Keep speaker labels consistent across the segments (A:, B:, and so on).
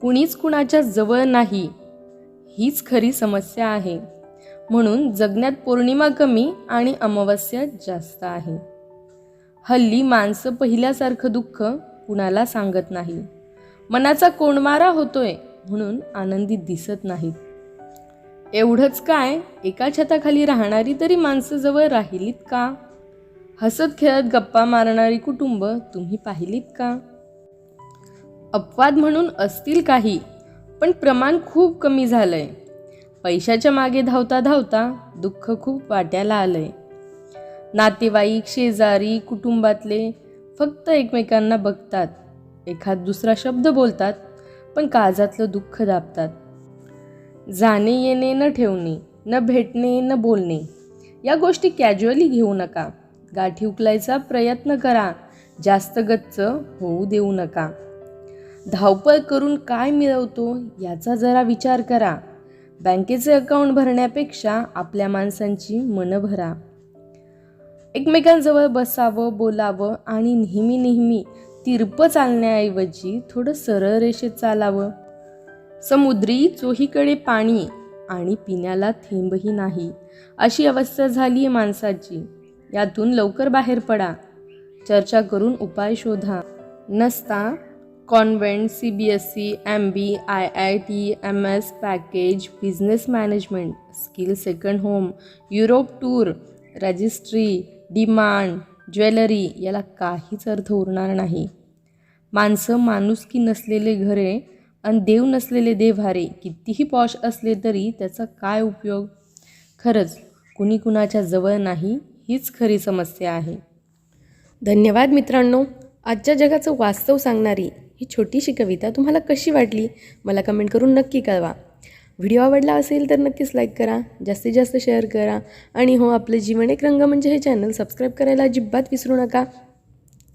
A: कुणीच कुणाच्या जवळ नाही. हीच खरी समस्या आहे. म्हणून जगण्यात पौर्णिमा कमी आणि अमावस्या जास्त आहे. हल्ली माणसं पहिल्यासारखं दुःख कुणाला सांगत नाही. मनाचा कोंडमारा होतोय म्हणून आनंदी दिसत नाहीत. एवढंच काय एका छताखाली राहणारी तरी माणसं जवळ राहिलीत का? हसत खेळत गप्पा मारणारी कुटुंब तुम्ही पाहिलीत का? अपवाद म्हणून असतील काही पण प्रमाण खूप कमी झालंय. पैशाच्या मागे धावता धावता दुःख खूप वाट्याला आलंय. नातेवाईक शेजारी कुटुंबातले फक्त एकमेकांना बघतात. एखाद दुसरा शब्द बोलतात पण काळजातलं दुःख दाबतात. जाणे येणे न ठेवणे न भेटणे न बोलणे या गोष्टी कॅज्युअली घेऊ नका. गाठी उकलायचा प्रयत्न करा. जास्त गच्च होऊ देऊ नका. धावपळ करून काय मिळवतो याचा जरा विचार करा. बँकेचे अकाउंट भरण्यापेक्षा आपल्या माणसांची मनं भरा. एकमेकांजवळ बसावं बोलावं आणि नेहमी नेहमी तिरपं चालण्याऐवजी थोडं सरळ रेषेत चालावं. समुद्री चोहीकडे पाणी आणि पिण्याला थेंबही नाही. अशी अवस्था झाली आहे माणसाची. यातून लवकर बाहेर पडा. चर्चा करून उपाय शोधा. नसता convent C B S C M B I I T M S package business management skill second home Europe tour registry demand jewellery याला काहीच अर्थ उरणार नाही. माणसं माणुसकी नसलेले घरे आणि देव नसलेले देव्हारे कितीही पॉश असले तरी त्याचा काय उपयोग? खरंच कुणी कुणाच्या जवळ नाही हीच खरी समस्या आहे. धन्यवाद मित्रांनो. आजच्या जगाचं वास्तव सांगणारी ही छोटीशी कविता तुम्हाला कशी वाटली मला कमेंट करून नक्की कळवा. व्हिडिओ आवडला असेल तर नक्कीच लाईक करा जास्तीत जास्त शेअर करा. आणि हो आपलं जीवन एक रंग म्हणजे हे चॅनल सबस्क्राईब करायला अजिबात विसरू नका.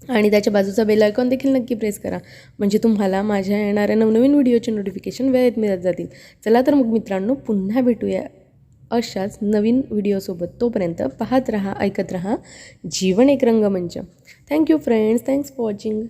A: आणि त्याच्या बाजूचा बेल आयकॉन देखील नक्की प्रेस करा. म्हणजे तुम्हाला माझ्या येणाऱ्या नवनवीन व्हिडिओचे नोटिफिकेशन वेळेत मिळत जातील. चला तर मग मित्रांनो पुन्हा भेटूया अशाच नवीन व्हिडिओसोबत तोपर्यंत पाहत रहा ऐकत रहा जीवन एक रंगमंच thank you friends thanks for watching